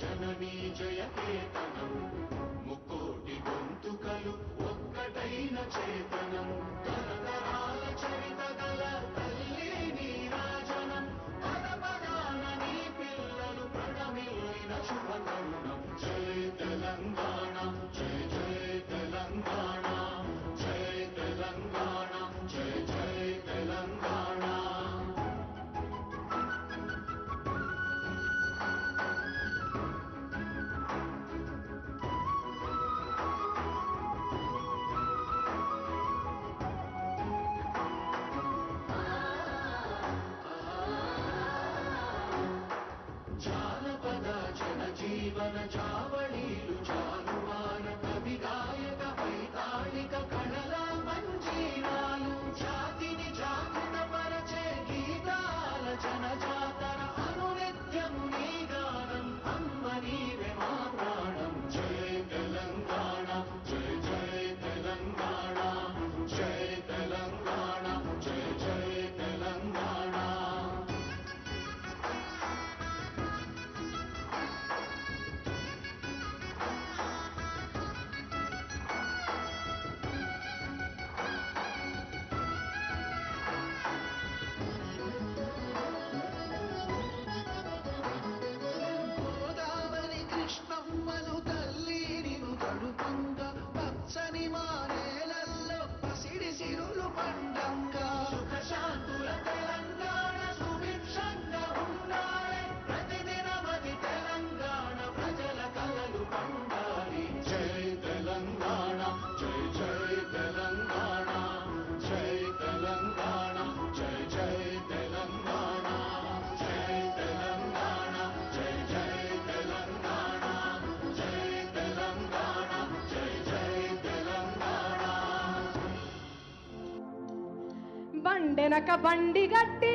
జననీ జయకేతనం ముకోటి గొంతుకలు ఒక్కటైన చేతనం. కొండెనక బండి గట్టి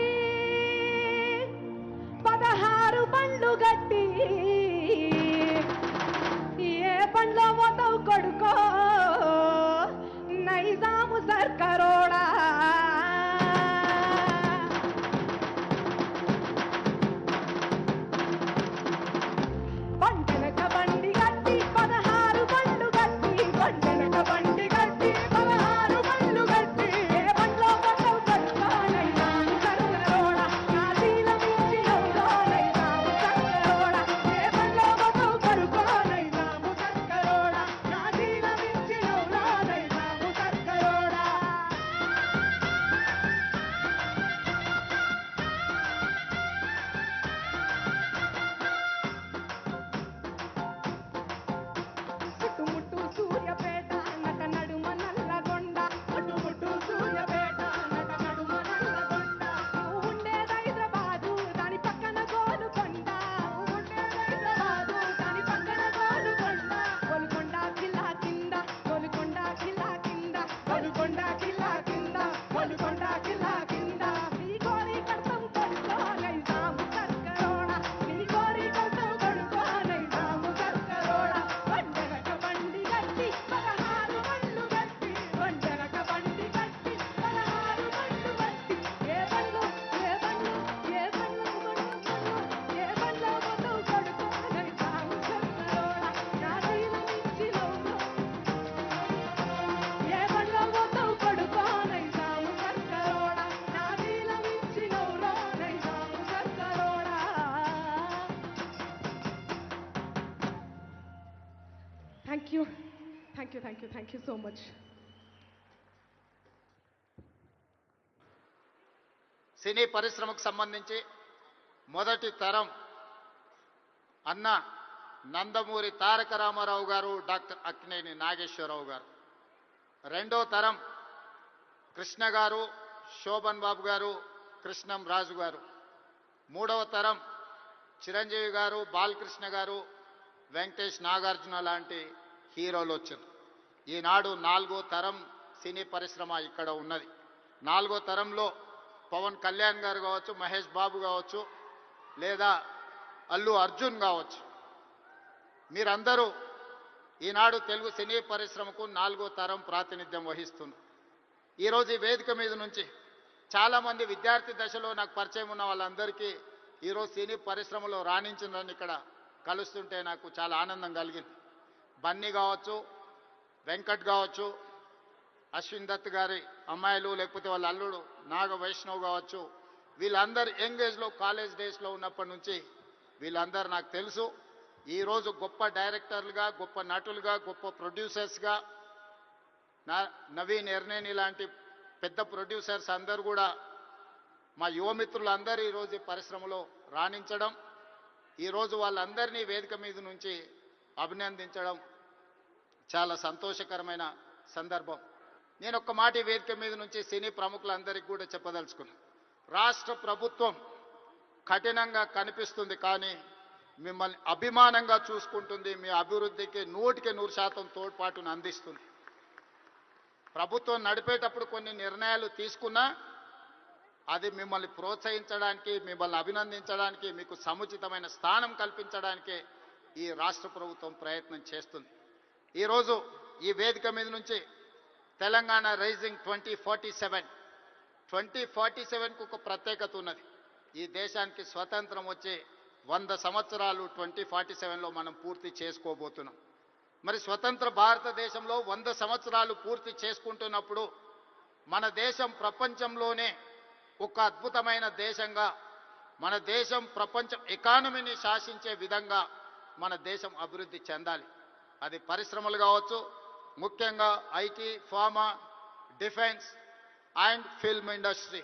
you thank you thank you thank you so much సినీ పరిశ్రమకు సంబంధించి మొదటి తరం అన్న నందమూరి తారక రామారావు గారు డాక్టర్ అక్నేని నాగేశ్వరరావు గారు. రెండో తరం కృష్ణ గారు శోభన్ బాబు గారు కృష్ణం రాజు గారు. మూడవ తరం చిరంజీవి గారు బాలకృష్ణ గారు వెంకటేష్ నాగార్జున లాంటి హీరోలు వచ్చారు ఈనాడు నాలుగో తరం సినీ పరిశ్రమ ఇక్కడ ఉన్నది. నాలుగో తరంలో పవన్ కళ్యాణ్ గారు కావచ్చు మహేష్ బాబు కావచ్చు లేదా అల్లు అర్జున్ కావచ్చు. మీరందరూ ఈనాడు తెలుగు సినీ పరిశ్రమకు నాలుగో తరం ప్రాతినిధ్యం వహిస్తున్నారు. ఈరోజు ఈ వేదిక మీద నుంచి చాలామంది విద్యార్థి దశలో నాకు పరిచయం ఉన్న వాళ్ళందరికీ ఈరోజు సినీ పరిశ్రమలో రాణించిందని ఇక్కడ కలుస్తుంటే నాకు చాలా ఆనందం కలిగింది. బన్నీ కావచ్చు వెంకట్ కావచ్చు అశ్విన్ దత్ గారి అమ్మాయిలు లేకపోతే వాళ్ళ అల్లుడు నాగ వైష్ణవ్ కావచ్చు వీళ్ళందరూ యంగ్ ఏజ్లో కాలేజ్ డేస్లో ఉన్నప్పటి నుంచి వీళ్ళందరూ నాకు తెలుసు. ఈరోజు గొప్ప డైరెక్టర్లుగా గొప్ప నటులుగా గొప్ప ప్రొడ్యూసర్స్గా నా నవీన్ ఎర్నేని లాంటి పెద్ద ప్రొడ్యూసర్స్ అందరూ కూడా మా యువమిత్రులందరూ ఈరోజు పరిశ్రమలో రాణించడం ఈరోజు వాళ్ళందరినీ వేదిక మీద నుంచి అభినందించడం చాలా సంతోషకరమైన సందర్భం. నేను ఒక్క మాట వేదిక మీద నుంచి సినీ ప్రముఖులందరికీ కూడా చెప్పదలుచుకున్నాను రాష్ట్ర ప్రభుత్వం కఠినంగా కనిపిస్తుంది కానీ మిమ్మల్ని అభిమానంగా చూసుకుంటుంది మీ అభివృద్ధికి నూటికి నూరు శాతం తోడ్పాటును అందిస్తుంది. ప్రభుత్వం నడిపేటప్పుడు కొన్ని నిర్ణయాలు తీసుకున్నా అది మిమ్మల్ని ప్రోత్సహించడానికి మిమ్మల్ని అభినందించడానికి మీకు సముచితమైన స్థానం కల్పించడానికి ఈ రాష్ట్ర ప్రభుత్వం ప్రయత్నం చేస్తుంది. ఈరోజు ఈ వేదిక మీద నుంచి Telangana rising twenty forty seven twenty forty సెవెన్కు ఒక ప్రత్యేకత ఉన్నది. ఈ దేశానికి స్వతంత్రం వచ్చే వంద సంవత్సరాలు ట్వంటీ ఫార్టీ సెవెన్లో మనం పూర్తి చేసుకోబోతున్నాం. మరి స్వతంత్ర భారతదేశంలో వంద సంవత్సరాలు పూర్తి చేసుకుంటున్నప్పుడు మన దేశం ప్రపంచంలోనే ఒక అద్భుతమైన దేశంగా మన దేశం ప్రపంచం ఎకానమీని శాసించే విధంగా మన దేశం అభివృద్ధి చెందాలి. అది పరిశ్రమలు కావచ్చు ముఖ్యంగా IT pharma defence and film industry.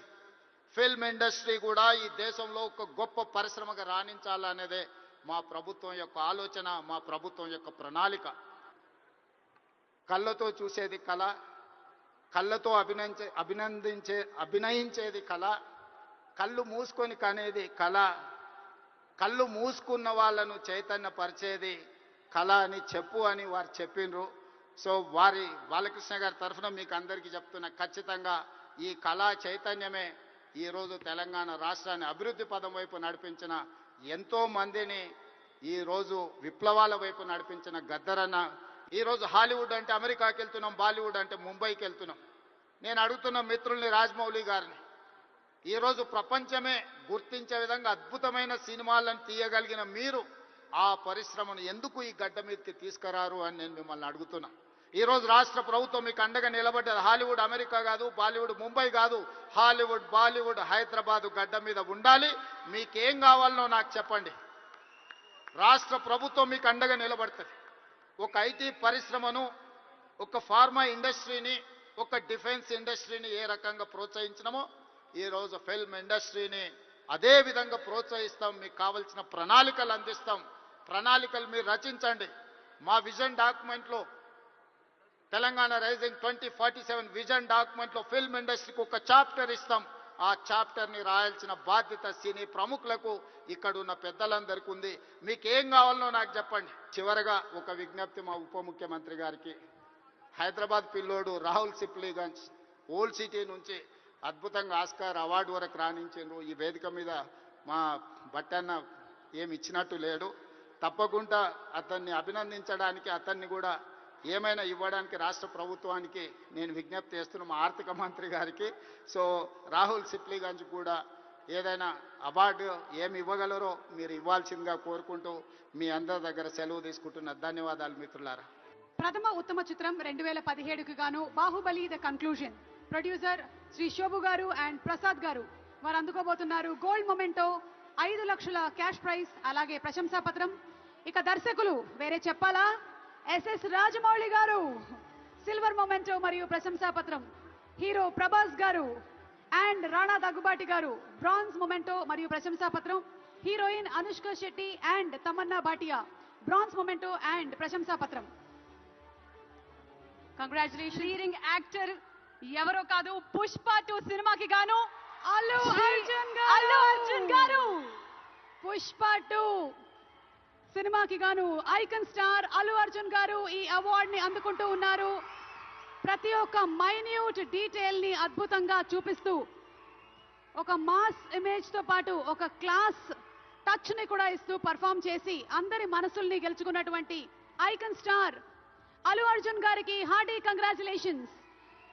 Film industry కూడా ఈ దేశంలో ఒక గొప్ప పరిశ్రమగా రాణించాలనేదే మా ప్రభుత్వం యొక్క ఆలోచన మా ప్రభుత్వం యొక్క ప్రణాళిక. కళ్ళతో చూసేది కళ కళ్ళతో అభినందించే అభినందించే అభినయించేది కళ కళ్ళు మూసుకొని కనేది కళ కళ్ళు మూసుకున్న వాళ్ళను చైతన్యపరిచేది కళ అని చెప్పు అని వారు చెప్పిండ్రు. సో వారి బాలకృష్ణ గారి తరఫున మీకు అందరికీ చెప్తున్న ఖచ్చితంగా ఈ కళా చైతన్యమే ఈరోజు తెలంగాణ రాష్ట్రాన్ని అభివృద్ధి పదం వైపు నడిపించిన ఎంతో మందిని ఈరోజు విప్లవాల వైపు నడిపించిన గద్దరన్న. ఈరోజు హాలీవుడ్ అంటే అమెరికాకి వెళ్తున్నాం బాలీవుడ్ అంటే ముంబైకి వెళ్తున్నాం. నేను అడుగుతున్న మిత్రుల్ని రాజమౌళి గారిని ఈరోజు ప్రపంచమే గుర్తించే విధంగా అద్భుతమైన సినిమాలను తీయగలిగిన మీరు ఆ పరిశ్రమను ఎందుకు ఈ గడ్డ మీదకి తీసుకురారు అని నేను మిమ్మల్ని అడుగుతున్నా. ఈరోజు రాష్ట్ర ప్రభుత్వం మీకు అండగా నిలబడ్డది. హాలీవుడ్ అమెరికా కాదు బాలీవుడ్ ముంబై కాదు హాలీవుడ్ బాలీవుడ్ హైదరాబాదు గడ్డ మీద ఉండాలి. మీకేం కావాలనో నాకు చెప్పండి. రాష్ట్ర ప్రభుత్వం మీకు అండగా నిలబడుతుంది. ఒక ఐటీ పరిశ్రమను ఒక ఫార్మా ఇండస్ట్రీని ఒక డిఫెన్స్ ఇండస్ట్రీని ఏ రకంగా ప్రోత్సహించినమో ఈరోజు ఫిల్మ్ ఇండస్ట్రీని అదే విధంగా ప్రోత్సహిస్తాం. మీకు కావలసిన ప్రణాళికలు అందిస్తాం. ప్రణాళికలు మీరు రచించండి. మా vision డాక్యుమెంట్లో Telangana rising twenty forty seven vision డాక్యుమెంట్లో film ఇండస్ట్రీకి ఒక చాప్టర్ ఇస్తాం. ఆ చాప్టర్ని రాయాల్సిన బాధ్యత సినీ ప్రముఖులకు ఇక్కడ ఉన్న పెద్దలందరికీ ఉంది. మీకు ఏం కావాలనో నాకు చెప్పండి. చివరగా ఒక విజ్ఞప్తి మా ఉప ముఖ్యమంత్రి గారికి. హైదరాబాద్ పిల్లోడు రాహుల్ సిప్లీగంజ్ ఓల్డ్ సిటీ నుంచి అద్భుతంగా ఆస్కార్ అవార్డు వరకు రాణించిండ్రు. ఈ వేదిక మీద మా బట్టన్న ఏమి ఇచ్చినట్టు లేడు. తప్పకుండా అతన్ని అభినందించడానికి అతన్ని కూడా ఏమైనా ఇవ్వడానికి రాష్ట్ర ప్రభుత్వానికి నేను విజ్ఞప్తి చేస్తున్న మా ఆర్థిక మంత్రి గారికి. సో రాహుల్ సిప్లీగంజ్ కూడా ఏదైనా అవార్డు ఏమి ఇవ్వగలరో మీరు ఇవ్వాల్సిందిగా కోరుకుంటూ మీ అందరి దగ్గర సెలవు తీసుకుంటున్న ధన్యవాదాలు మిత్రులారా. ప్రథమ ఉత్తమ చిత్రం రెండు వేల పదిహేడుకు గాను Baahubali the conclusion. Producer Shri Shobu garu and Prasad గారు వారు అందుకోబోతున్నారు. గోల్డ్ మొమెంటో ఐదు లక్షల క్యాష్ ప్రైజ్ అలాగే ప్రశంసా పత్రం. ఇక దర్శకులు వేరే చెప్పాలా? ఎస్ఎస్ రాజమౌళి గారు సిల్వర్ మొమెంటో మరియు ప్రశంసా పత్రం. హీరో ప్రభాస్ గారు అండ్ రాణా దగ్గుబాటి గారు బ్రాంజ్ మొమెంటో మరియు ప్రశంసా పత్రం. Heroine Anushka Shetty and Tamannaah Bhatia bronze memento and ప్రశంసా పత్రం. కంగ్రాచులేషన్ లీడింగ్ యాక్టర్ ఎవరో కాదు పుష్ప టూ సినిమాకి గాను. అల్లు అర్జున్ అల్లు అర్జున్ గారు. పుష్ప టూ సినిమాకి గాను ఐకన్ స్టార్ అల్లు అర్జున్ గారు ఈ అవార్డ్ని అందుకుంటూ ఉన్నారు. ప్రతి ఒక్క మైన్యూట్ డీటెయిల్ని అద్భుతంగా చూపిస్తూ ఒక మాస్ ఇమేజ్తో పాటు ఒక క్లాస్ టచ్ని కూడా ఇస్తూ పర్ఫామ్ చేసి అందరి మనసుల్ని గెలుచుకున్నటువంటి ఐకన్ స్టార్ అల్లు అర్జున్ గారికి హార్డీ కంగ్రాచులేషన్స్.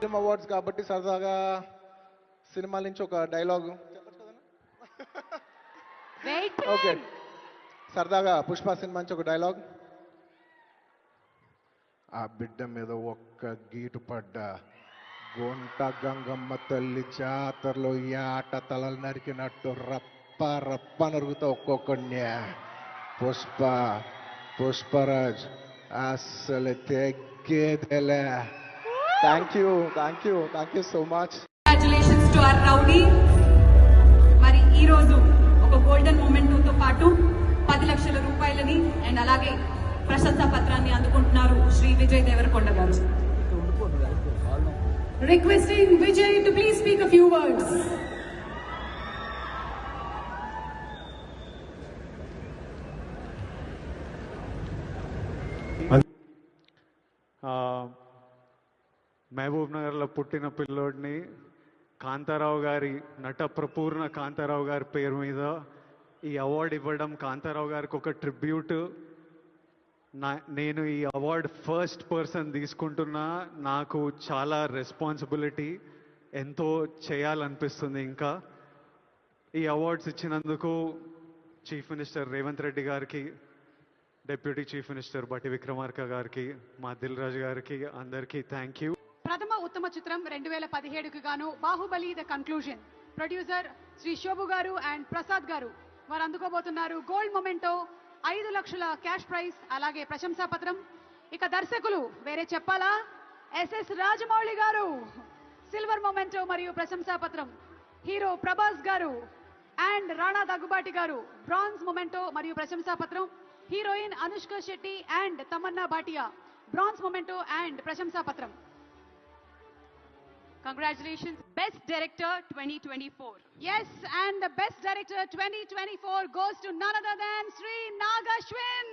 ఫిల్మ్ అవార్డ్స్ కాబట్టి సరదాగా సినిమా నుంచి ఒక డైలాగ్. వెయిట్ ఓకే సరదాగా పుష్ప సినిమా నుంచి ఒక డైలాగ్. ఆ బిడ్డ మీద ఒక్క గీటు పడ్డా. గుంట గంగమ్మ తల్లి జాతరలో ఈ ఆట తలలు నరికినట్టు రప్ప రప్ప నరుగుతా ఒక్కొక్కడిని. పుష్ప పుష్పరాజ్ అస్సలు తెగ్గేదెలే thank you thank you thank you so much congratulations to our rowdy మరి ఈ రోజు ఒక గోల్డెన్ మూమెంట్తో పాటు పది లక్షల రూపాయలని అండ్ అలాగే ప్రశంస పత్రాన్ని అందుకుంటున్నారు Shri Vijay Deverakonda garu. Requesting Vijay to please speak a few words ఆ, మహబూబ్ నగర్లో పుట్టిన పిల్లోడిని కాంతారావు గారి నట ప్రపూర్ణ కాంతారావు గారి పేరు మీద ఈ అవార్డు ఇవ్వడం కాంతారావు గారికి ఒక ట్రిబ్యూట్. నా నేను ఈ అవార్డు ఫస్ట్ పర్సన్ తీసుకుంటున్నా నాకు చాలా రెస్పాన్సిబిలిటీ ఎంతో చేయాలనిపిస్తుంది ఇంకా. ఈ అవార్డ్స్ ఇచ్చినందుకు చీఫ్ మినిస్టర్ రేవంత్ రెడ్డి గారికి డిప్యూటీ చీఫ్ మినిస్టర్ బట్టి విక్రమార్క గారికి మా దిల్ రాజు గారికి అందరికీ థ్యాంక్ యూ ఉత్తమ చిత్రం రెండు వేల పదిహేడుకు గాను Baahubali the conclusion. Producer Shri Shobu garu and Prasad గారు. వారు అందుకోబోతున్నారు గోల్డ్ మొమెంటో ఐదు లక్షల క్యాష్ ప్రైజ్ అలాగే ప్రశంసా పత్రం. ఇక దర్శకులు వేరే చెప్పాలా? ఎస్ఎస్ రాజమౌళి గారు. సిల్వర్ మొమెంటో మరియు ప్రశంసా పత్రం. హీరో ప్రభాస్ గారు. అండ్ రాణా దగ్గుబాటి గారు. బ్రాంజ్ మొమెంటో మరియు ప్రశంసా పత్రం. Heroine Anushka Shetty and Tamannaah Bhatia. Bronze memento and ప్రశంసా పత్రం. Congratulations, Best Director 2024. Yes, and the Best Director 2024 goes to none other than Sri Nagashwin.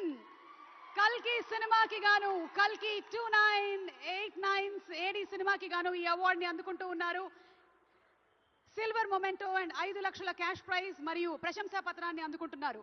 కల్కి సినిమాకి గాను కల్కి two nine eight nines AD సినిమాకి గాను ఈ అవార్డుని అందుకుంటూ ఉన్నారు సిల్వర్ మొమెంటో అండ్ ఐదు లక్షల క్యాష్ ప్రైజ్ మరియు ప్రశంసా పత్రాన్ని అందుకుంటున్నారు